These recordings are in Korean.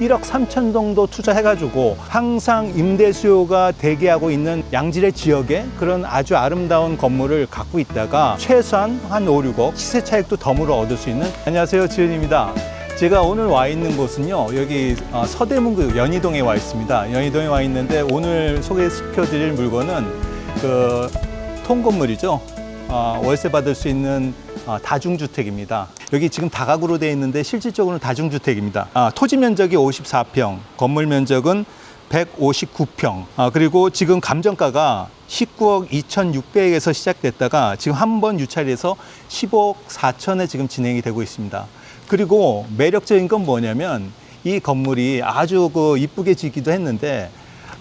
1억 3천 정도 투자해가지고 항상 임대 수요가 대기하고 있는 양질의 지역에 그런 아주 아름다운 건물을 갖고 있다가 최소한 한 5, 6억 시세 차익도 덤으로 얻을 수 있는 안녕하세요 지은입니다. 제가 오늘 와 있는 곳은요 여기 어, 서대문구 연희동에 와 있습니다. 연희동에 와 있는데 오늘 소개시켜드릴 물건은 그 통건물이죠. 어, 월세 받을 수 있는 어, 다중주택입니다. 여기 지금 다가구로 되어 있는데 실질적으로는 다중주택입니다. 아, 토지 면적이 54평, 건물 면적은 159평. 아, 그리고 지금 감정가가 19억 2,600에서 시작됐다가 지금 한 번 유찰해서 15억 4천에 지금 진행이 되고 있습니다. 그리고 매력적인 건 뭐냐면 이 건물이 아주 그 이쁘게 지기도 했는데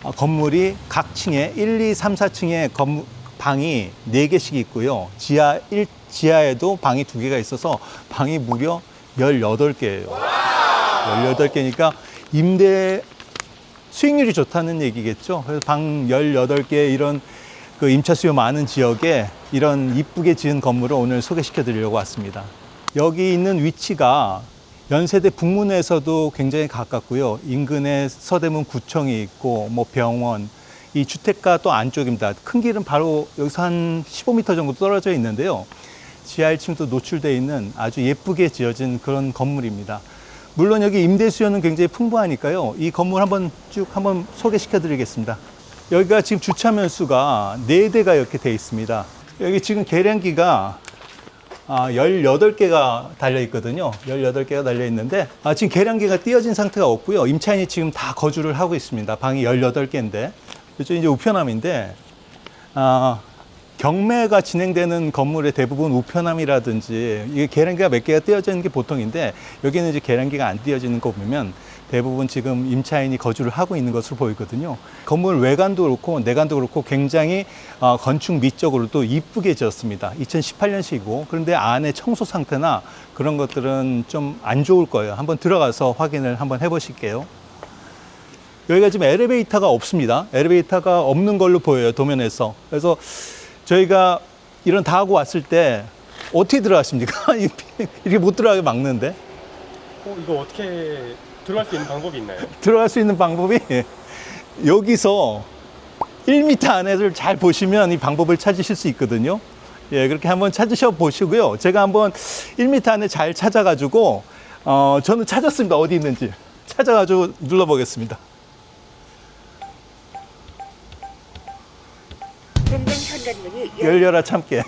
어, 건물이 각 층에 1, 2, 3, 4층에 건, 방이 4개씩 있고요. 지하 1, 지하에도 방이 2개가 있어서 방이 무려 18개예요. 18개니까 임대 수익률이 좋다는 얘기겠죠. 그래서 방 18개 이런 그 임차 수요 많은 지역에 이런 이쁘게 지은 건물을 오늘 소개시켜 드리려고 왔습니다. 여기 있는 위치가 연세대 북문에서도 굉장히 가깝고요. 인근에 서대문 구청이 있고 뭐 병원, 이 주택가 또 안쪽입니다. 큰 길은 바로 여기서 한 15m 정도 떨어져 있는데요. 지하 1층도 노출되어 있는 아주 예쁘게 지어진 그런 건물입니다. 물론 여기 임대 수요는 굉장히 풍부하니까요. 이 건물 한번 쭉 한번 소개시켜 드리겠습니다. 여기가 지금 주차면 수가 4대가 이렇게 되어 있습니다. 여기 지금 계량기가 아, 18개가 달려 있거든요. 18개가 달려 있는데, 아, 지금 계량기가 띄어진 상태가 없고요. 임차인이 지금 다 거주를 하고 있습니다. 방이 18개인데. 이쪽 이제 우편함인데, 아, 경매가 진행되는 건물의 대부분 우편함이라든지 이게 계량기가 몇 개가 띄어져 있는 게 보통인데 여기는 이제 계량기가 안 띄어지는 거 보면 대부분 지금 임차인이 거주를 하고 있는 것으로 보이거든요. 건물 외관도 그렇고 내관도 그렇고 굉장히 어, 건축 미적으로도 이쁘게 지었습니다. 2018년식이고 그런데 안에 청소 상태나 그런 것들은 좀 안 좋을 거예요. 한번 들어가서 확인을 한번 해보실게요. 여기가 지금 엘리베이터가 없습니다. 엘리베이터가 없는 걸로 보여요, 도면에서. 그래서 저희가 이런 다 하고 왔을 때 어떻게 들어가십니까? 이렇게 못 들어가게 막는데. 어, 이거 어떻게 들어갈 수 있는 방법이 있나요? 들어갈 수 있는 방법이 여기서 1m 안에를 잘 보시면 이 방법을 찾으실 수 있거든요. 예, 그렇게 한번 찾으셔 보시고요. 제가 한번 1m 안에 잘 찾아가지고, 어, 저는 찾았습니다. 어디 있는지. 찾아가지고 눌러보겠습니다. 현장 현관문이 열려라 참깨.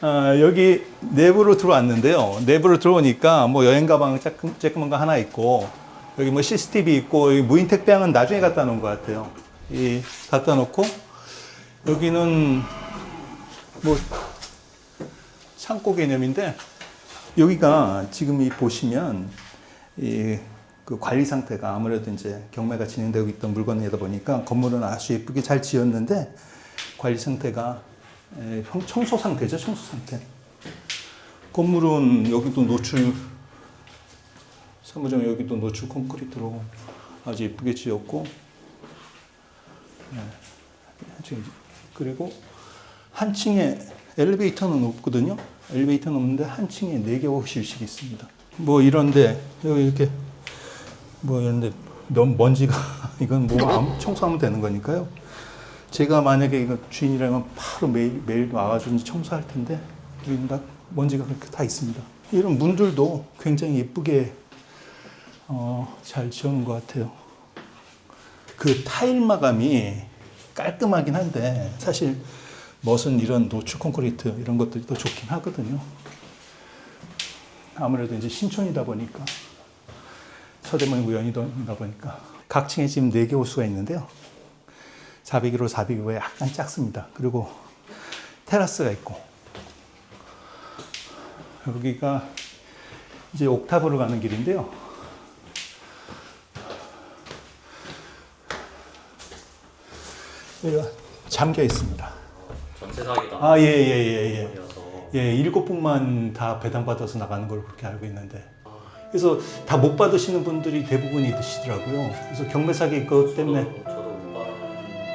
아, 여기 내부로 들어왔는데요. 내부로 들어오니까 뭐 여행 가방 쬐끔한 거 하나 있고 여기 뭐 CCTV 있고 여기 무인 택배함은 나중에 갖다 놓은 것 같아요. 이 갖다 놓고 여기는 뭐 창고 개념인데 여기가 지금 이 보시면 이 그 관리 상태가 아무래도 이제 경매가 진행되고 있던 물건이다 보니까 건물은 아주 예쁘게 잘 지었는데 관리 상태가 에, 청- 청소 상태죠, 청소 상태. 건물은 여기도 노출 사무장 여기도 노출 콘크리트로 아주 예쁘게 지었고, 네. 그리고 한 층에 엘리베이터는 없거든요. 엘리베이터는 없는데 한 층에 네개 호실식이 있습니다. 뭐 이런데 여기 이렇게 뭐 이런데 먼지가 이건 뭐 청소하면 되는 거니까요. 제가 만약에 이거 주인이라면 바로 매일 매일 와가지고 청소할 텐데 여기는 다 먼지가 그렇게 다 있습니다. 이런 문들도 굉장히 예쁘게 어, 잘 지어놓은 것 같아요. 그 타일 마감이 깔끔하긴 한데 사실 멋은 이런 노출 콘크리트 이런 것들이 더 좋긴 하거든요. 아무래도 이제 신촌이다 보니까 서대문구 연희동이다 보니까 각 층에 지금 4개 호수가 있는데요. 401호, 402호에 약간 작습니다. 그리고 테라스가 있고 여기가 이제 옥탑으로 가는 길인데요. 여기가 잠겨 있습니다. 전세 사기다. 아, 예, 예, 예, 예. 예, 일곱 분만 다 배당받아서 나가는 걸로 그렇게 알고 있는데. 그래서 다 못 받으시는 분들이 대부분이 드시더라고요. 그래서 경매 사기 그것 때문에. 저도, 저도 못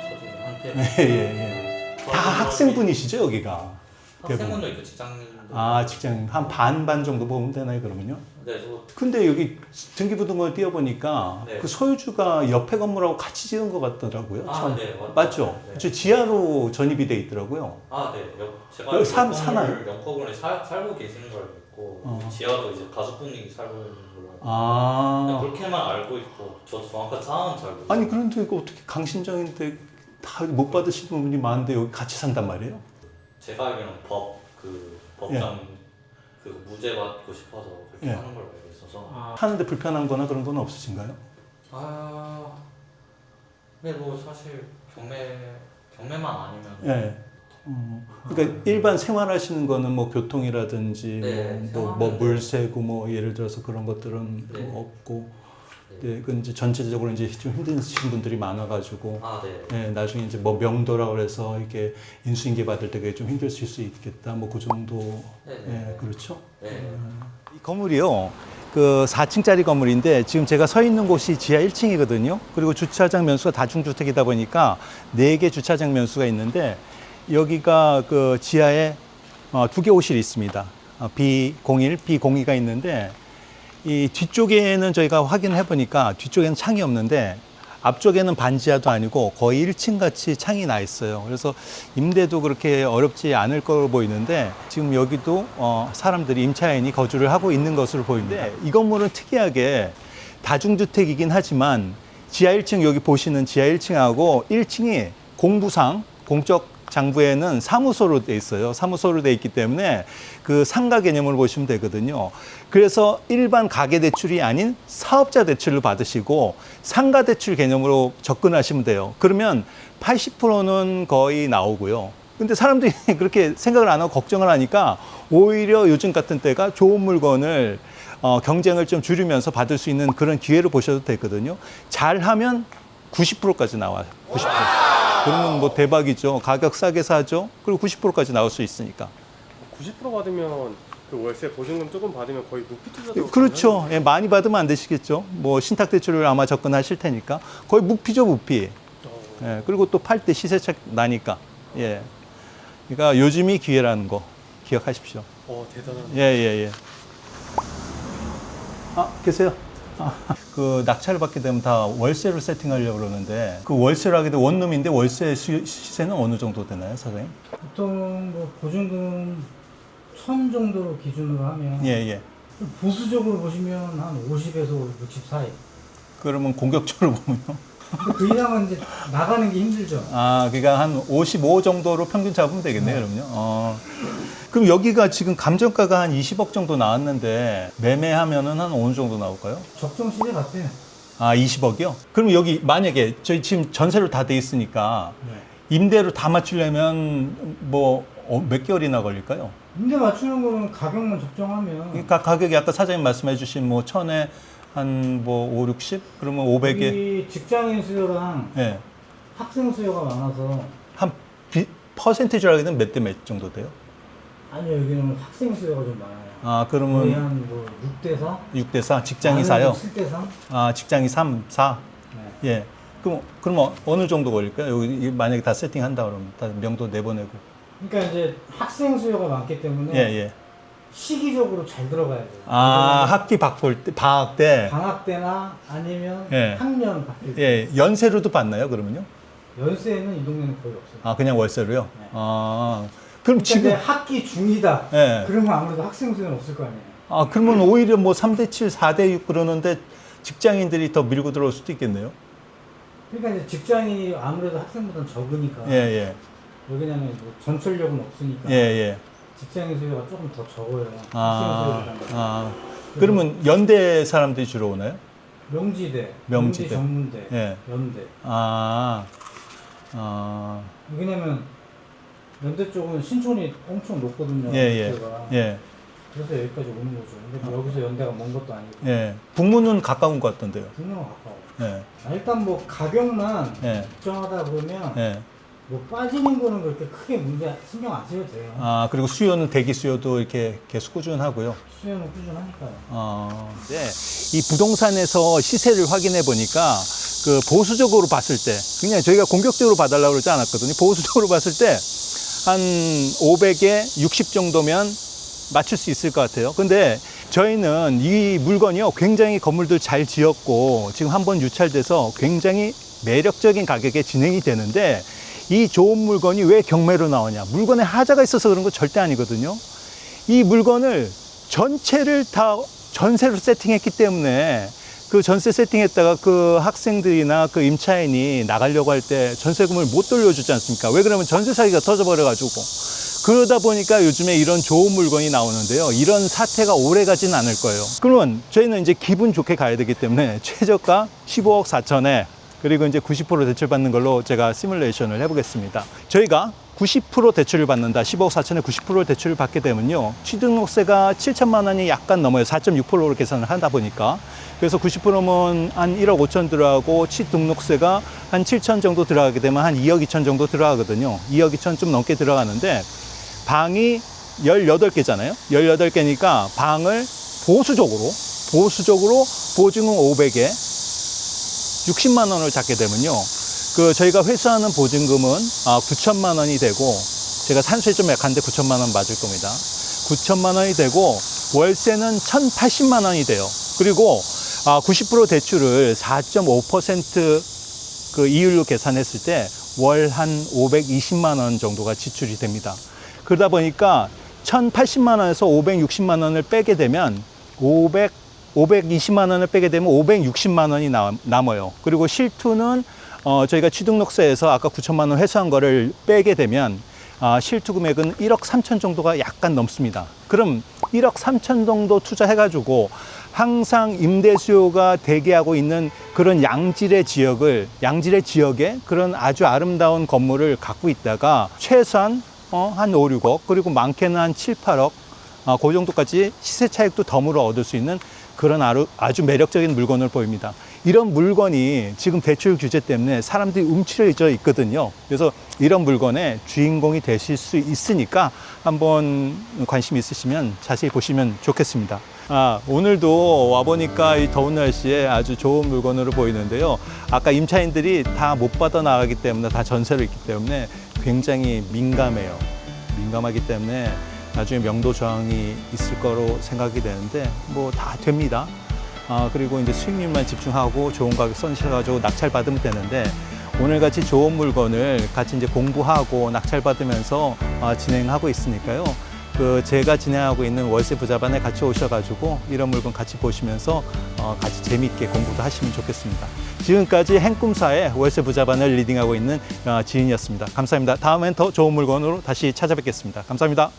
처지긴 한데 예, 예, 예. 다 학생분이시죠, 여기가? 학생분도 있고 직장인도 아, 직장 한 반 반 정도 보면 되나요, 그러면요? 네, 저 근데 여기 등기부등본을 띄워보니까 네. 그 소유주가 옆에 건물하고 같이 지은 것 같더라고요. 아, 처음. 네, 맞- 맞죠? 네. 저 지하로 전입이 돼 있더라고요. 아, 네. 여, 제가 여기 사- 영건물- 사나요? 살, 살고 계시는 걸 믿고 어. 지하로 이제 가족분이 살고 있는 걸로 알고 아. 그렇게만 알고 있고 저 정확한 상황은 잘 모르겠어요. 아니 그런데 이거 어떻게 강신장인데 다 못 받으시는 분이 많은데 여기 같이 산단 말이에요? 제가 알기로는 법 그 법정 그 무죄 받고 싶어서 그렇게 예. 하는 걸로 알고 있어서 아, 하는데 불편한 거나 그런 건 없으신가요? 아 근데 뭐 사실 경매 경매만 아니면 예. 어, 그러니까 일반 생활하시는 거는 뭐 교통이라든지 네, 뭐, 뭐, 뭐 물세고 뭐 예를 들어서 그런 것들은 네. 뭐 없고 네. 네, 그 이제 전체적으로 이제 좀 힘드신 분들이 많아가지고 아 네. 예, 나중에 이제 뭐 명도라 그래서 이게 인수인계 받을 때 그게 좀 힘드실 수 있겠다 뭐 그 정도 네, 예, 네. 그렇죠. 네. 이 건물이요. 그 4층짜리 건물인데 지금 제가 서 있는 곳이 지하 1층이거든요. 그리고 주차장 면수가 다중주택이다 보니까 4개 주차장 면수가 있는데 여기가 그 지하에 어, 두개 호실이 있습니다. 어, B01, B02가 있는데 이 뒤쪽에는 저희가 확인해 보니까 뒤쪽에는 창이 없는데 앞쪽에는 반지하도 아니고 거의 1층 같이 창이 나 있어요. 그래서 임대도 그렇게 어렵지 않을 걸로 보이는데 지금 여기도 어, 사람들이 임차인이 거주를 하고 있는 것으로 보이는데 이 건물은 특이하게 다중주택이긴 하지만 지하 1층 여기 보시는 지하 1층하고 1층이 공부상 공적 장부에는 사무소로 돼 있어요. 사무소로 돼 있기 때문에 그 상가 개념으로 보시면 되거든요. 그래서 일반 가계 대출이 아닌 사업자 대출을 받으시고 상가 대출 개념으로 접근하시면 돼요. 그러면 80%는 거의 나오고요. 근데 사람들이 그렇게 생각을 안 하고 걱정을 하니까 오히려 요즘 같은 때가 좋은 물건을 어, 경쟁을 좀 줄이면서 받을 수 있는 그런 기회를 보셔도 되거든요. 잘하면 90%까지 나와요. 90%. 그러면 뭐 대박이죠. 가격 싸게 사죠. 그리고 90%까지 나올 수 있으니까. 90% 받으면 그 월세 보증금 조금 받으면 거의 무피 투자도 그렇죠. 예, 많이 받으면 안 되시겠죠. 뭐 신탁 대출을 아마 접근하실 테니까 거의 무피죠, 무피. 어, 예, 그리고 또 팔 때 시세차 나니까. 예. 그러니까 요즘이 기회라는 거 기억하십시오. 어 대단한. 예, 예, 예. 아, 계세요? 아, 그 낙찰을 받게 되면 다 월세로 세팅하려고 그러는데 그 월세로 하게 되면 원룸인데 월세 수- 시세는 어느 정도 되나요, 사장님? 보통 뭐 보증금 천 정도로 기준으로 하면 예, 예. 좀 보수적으로 보시면 한 50에서 60 사이. 그러면 공격적으로 보면요. 근데 그 이상은 이제 나가는 게 힘들죠. 아, 그러니까 한 55 정도로 평균 잡으면 되겠네요, 그럼요. 어. 그럼 여기가 지금 감정가가 한 20억 정도 나왔는데 매매하면은 한 어느 정도 나올까요? 적정 시세 같아요. 아, 20억이요? 그럼 여기 만약에 저희 지금 전세로 다 돼 있으니까 네. 임대로 다 맞추려면 뭐 몇 개월이나 걸릴까요? 임대 맞추는 거는 가격만 적정하면 그러니까 가격이 아까 사장님 말씀해 주신 뭐 천에 한 뭐 5, 60? 그러면 500에 여기 직장인 수요랑 예. 학생 수요가 많아서 한 비, 퍼센티지로 하게 되면 몇 대 몇 정도 돼요? 아니요 여기는 학생 수요가 좀 많아요. 아, 거의 그러면 한뭐 6대 4? 6대 4, 직장이 4요? 7대 3? 아, 직장이 3, 4. 네. 예. 그럼, 그럼 어느 정도 걸릴까요? 여기 이게 만약에 다 세팅한다 그러면 다 명도 내보내고. 그러니까 이제 학생 수요가 많기 때문에 예, 예. 시기적으로 잘 들어가야 돼요. 아, 학기 바꿀 때, 방학 때. 방학 때나 아니면 예. 학년 바뀔 때 예, 연세로도 받나요, 그러면요? 연세는 이 동네는 거의 없어요. 아, 그냥 월세로요? 네. 아, 그럼 그러니까 지금, 학기 중이다. 예. 그러면 아무래도 학생 수는 없을 거 아니에요. 아, 그러면 오히려 뭐 3대 7, 4대 6 그러는데 직장인들이 더 밀고 들어올 수도 있겠네요? 그러니까 이제 직장이 아무래도 학생보다는 적으니까 예, 예. 여기냐면 뭐 전철력은 없으니까 예, 예. 직장인 수요가 조금 더 적어요. 아, 학생 수요보다는. 아. 그러면 연대 사람들이 주로 오나요? 명지대, 명지대. 명지 전문대, 예. 연대. 아, 아, 왜냐면 연대 쪽은 신촌이 엄청 높거든요. 예, 예. 연대가. 예, 그래서 여기까지 오는 거죠. 근데 뭐 여기서 연대가 먼 것도 아니고 예. 북문은 가까운 것 같던데요. 분명히 가까워. 예, 아, 일단 뭐 가격만 예, 적정하다 그러면 예. 뭐 빠지는 거는 그렇게 크게 문제 신경 안 써도 돼요. 아, 그리고 수요는 대기 수요도 이렇게 계속 꾸준하고요. 수요는 꾸준하니까요. 어, 네. 이 부동산에서 시세를 확인해 보니까 그 보수적으로 봤을 때, 그냥 저희가 공격적으로 봐달라고 그러지 않았거든요. 보수적으로 봤을 때 한 500에 60 정도면 맞출 수 있을 것 같아요. 근데 저희는 이 물건이요 굉장히 건물들 잘 지었고 지금 한 번 유찰돼서 굉장히 매력적인 가격에 진행이 되는데 이 좋은 물건이 왜 경매로 나오냐 물건에 하자가 있어서 그런 거 절대 아니거든요 이 물건을 전체를 다 전세로 세팅했기 때문에 그 전세 세팅했다가 그 학생들이나 그 임차인이 나가려고 할 때 전세금을 못 돌려주지 않습니까? 왜 그러면 전세 사기가 터져버려가지고 그러다 보니까 요즘에 이런 좋은 물건이 나오는데요. 이런 사태가 오래 가진 않을 거예요. 그러면 저희는 이제 기분 좋게 가야 되기 때문에 최저가 15억 4천에 그리고 이제 90% 대출 받는 걸로 제가 시뮬레이션을 해보겠습니다. 저희가 90% 대출을 받는다. 15억 4천에 90% 대출을 받게 되면요. 취등록세가 7천만 원이 약간 넘어요. 4.6%로 계산을 하다 보니까. 그래서 90%면 한 1억 5천 들어가고 취등록세가 한 7천 정도 들어가게 되면 한 2억 2천 정도 들어가거든요. 2억 2천 좀 넘게 들어가는데 방이 18개잖아요. 18개니까 방을 보수적으로 보수적으로 보증금 500에 60만 원을 잡게 되면요. 그 저희가 회수하는 보증금은 아, 9천만 원이 되고 제가 산수에 좀 약한데 9천만 원 맞을 겁니다. 9천만 원이 되고 월세는 1,080만 원이 돼요. 그리고 아, 90% 대출을 4.5%그 이율로 계산했을 때 월 한 520만 원 정도가 지출이 됩니다. 그러다 보니까 1,080만 원에서 560만 원을 빼게 되면 500 520만 원을 빼게 되면 560만 원이 남, 남아요. 그리고 실투는 어, 저희가 취등록세에서 아까 9천만 원 회수한 거를 빼게 되면 아, 실투 금액은 1억 3천 정도가 약간 넘습니다. 그럼 1억 3천 정도 투자해가지고 항상 임대 수요가 대기하고 있는 그런 양질의 지역을 양질의 지역에 그런 아주 아름다운 건물을 갖고 있다가 최소한 어, 한 5, 6억 그리고 많게는 한 7, 8억 아, 그 정도까지 시세 차익도 덤으로 얻을 수 있는 그런 아주, 아주 매력적인 물건을 보입니다. 이런 물건이 지금 대출 규제 때문에 사람들이 움츠려져 있거든요. 그래서 이런 물건의 주인공이 되실 수 있으니까 한번 관심 있으시면 자세히 보시면 좋겠습니다. 아, 오늘도 와보니까 이 더운 날씨에 아주 좋은 물건으로 보이는데요. 아까 임차인들이 다 못 받아 나가기 때문에 다 전세로 있기 때문에 굉장히 민감해요. 민감하기 때문에 나중에 명도 저항이 있을 거로 생각이 되는데 뭐 다 됩니다. 아, 그리고 이제 수익률만 집중하고 좋은 가격 선실해가지고 낙찰 받으면 되는데 오늘 같이 좋은 물건을 같이 이제 공부하고 낙찰 받으면서 아, 진행하고 있으니까요. 그 제가 진행하고 있는 월세 부자반에 같이 오셔가지고 이런 물건 같이 보시면서 어, 같이 재미있게 공부도 하시면 좋겠습니다. 지금까지 행꿈사의 월세 부자반을 리딩하고 있는 어, 지인이었습니다. 감사합니다. 다음엔 더 좋은 물건으로 다시 찾아뵙겠습니다. 감사합니다.